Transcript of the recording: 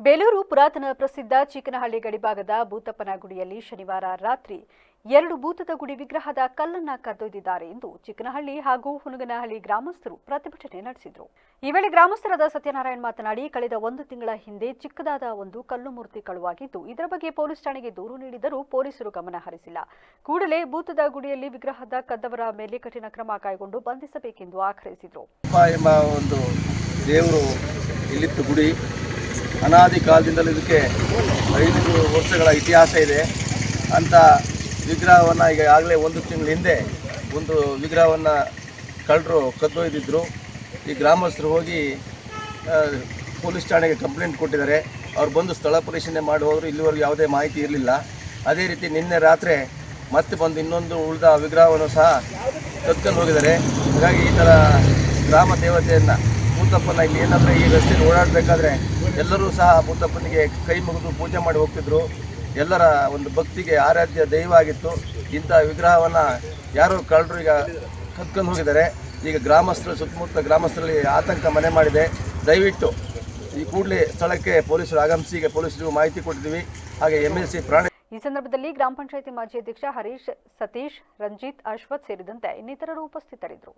ಬೇಲೂರು ಪುರಾತನ ಪ್ರಸಿದ್ಧ ಚಿಕ್ಕನಹಳ್ಳಿ ಗಡಿಭಾಗದ ಭೂತಪ್ಪನ ಗುಡಿಯಲ್ಲಿ ಶನಿವಾರ ರಾತ್ರಿ ಎರಡು ಭೂತದ ಗುಡಿ ವಿಗ್ರಹದ ಕಲ್ಲನ್ನ ಕದ್ದೊಯ್ದಿದ್ದಾರೆ ಎಂದು ಚಿಕ್ಕನಹಳ್ಳಿ ಹಾಗೂ ಹುನಗನಹಳ್ಳಿ ಗ್ರಾಮಸ್ಥರು ಪ್ರತಿಭಟನೆ ನಡೆಸಿದರು. ಈ ವೇಳೆ ಗ್ರಾಮಸ್ಥರಾದ ಸತ್ಯನಾರಾಯಣ್ ಮಾತನಾಡಿ, ಕಳೆದ ಒಂದು ತಿಂಗಳ ಹಿಂದೆ ಚಿಕ್ಕದಾದ ಒಂದು ಕಲ್ಲು ಮೂರ್ತಿ ಕಳುವಾಗಿದ್ದು, ಇದರ ಬಗ್ಗೆ ಪೊಲೀಸ್ ಠಾಣೆಗೆ ದೂರು ನೀಡಿದರೂ ಪೊಲೀಸರು ಗಮನ ಹರಿಸಿಲ್ಲ. ಕೂಡಲೇ ಭೂತದ ಗುಡಿಯಲ್ಲಿ ವಿಗ್ರಹದ ಕದ್ದವರ ಮೇಲೆ ಕಠಿಣ ಕ್ರಮ ಕೈಗೊಂಡು ಬಂಧಿಸಬೇಕೆಂದು ಆಗ್ರಹಿಸಿದರು. ಅನಾದಿ ಕಾಲದಿಂದಲೂ ಇದಕ್ಕೆ ಐದು ವರ್ಷಗಳ ಇತಿಹಾಸ ಇದೆ. ಅಂತ ವಿಗ್ರಹವನ್ನು ಈಗ ಆಗಲೇ ಒಂದು ತಿಂಗಳ ಹಿಂದೆ ಒಂದು ವಿಗ್ರಹವನ್ನು ಕಳ್ಳರು ಕದ್ದೊಯ್ದಿದ್ರು. ಈ ಗ್ರಾಮಸ್ಥರು ಹೋಗಿ ಪೊಲೀಸ್ ಠಾಣೆಗೆ ಕಂಪ್ಲೇಂಟ್ ಕೊಟ್ಟಿದ್ದಾರೆ. ಅವ್ರು ಬಂದು ಸ್ಥಳ ಪರಿಶೀಲನೆ ಮಾಡಿ ಇಲ್ಲಿವರೆಗೂ ಯಾವುದೇ ಮಾಹಿತಿ ಇರಲಿಲ್ಲ. ಅದೇ ರೀತಿ ನಿನ್ನೆ ರಾತ್ರಿ ಮತ್ತೆ ಬಂದು ಇನ್ನೊಂದು ಉಳಿದ ವಿಗ್ರಹವನ್ನು ಸಹ ಕದ್ಕೊಂಡು ಹೋಗಿದ್ದಾರೆ. ಹಾಗಾಗಿ ಈ ಥರ ಗ್ರಾಮ ದೇವತೆಯನ್ನು ಭೂತಪ್ಪನ ಇಲ್ಲಿ ಏನಂದರೆ ಈ ರಸ್ತೆಯಲ್ಲಿ ಓಡಾಡಬೇಕಾದ್ರೆ ಎಲ್ಲರೂ ಸಹ ಭೂತಪ್ಪನಿಗೆ ಕೈ ಮುಗಿದು ಪೂಜೆ ಮಾಡಿ ಹೋಗ್ತಿದ್ರು. ಎಲ್ಲರ ಒಂದು ಭಕ್ತಿಗೆ ಆರಾಧ್ಯ ದೈವ ಆಗಿತ್ತು ಇಂಥ ವಿಗ್ರಹವನ್ನು ಯಾರೋ ಕಳ್ಳರು ಈಗ ಕತ್ಕೊಂಡು ಹೋಗಿದ್ದಾರೆ. ಈಗ ಗ್ರಾಮಸ್ಥರು ಸುತ್ತಮುತ್ತ ಗ್ರಾಮಸ್ಥರಲ್ಲಿ ಆತಂಕ ಮನೆ ಮಾಡಿದೆ. ದಯವಿಟ್ಟು ಈ ಕೂಡಲೇ ಸ್ಥಳಕ್ಕೆ ಪೊಲೀಸರು ಆಗಮಿಸಿ, ಈಗ ಪೊಲೀಸರು ಮಾಹಿತಿ ಕೊಟ್ಟಿದ್ದೀವಿ. ಹಾಗೆ ಎಂ ಎಲ್ ಸಿ ಪ್ರಾಣಿ ಈ ಸಂದರ್ಭದಲ್ಲಿ ಗ್ರಾಮ ಪಂಚಾಯಿತಿ ಮಾಜಿ ಅಧ್ಯಕ್ಷ ಹರೀಶ್ ಸತೀಶ್, ರಂಜಿತ್, ಅಶ್ವಥ್ ಸೇರಿದಂತೆ ಇನ್ನಿತರರು ಉಪಸ್ಥಿತರಿದ್ದರು.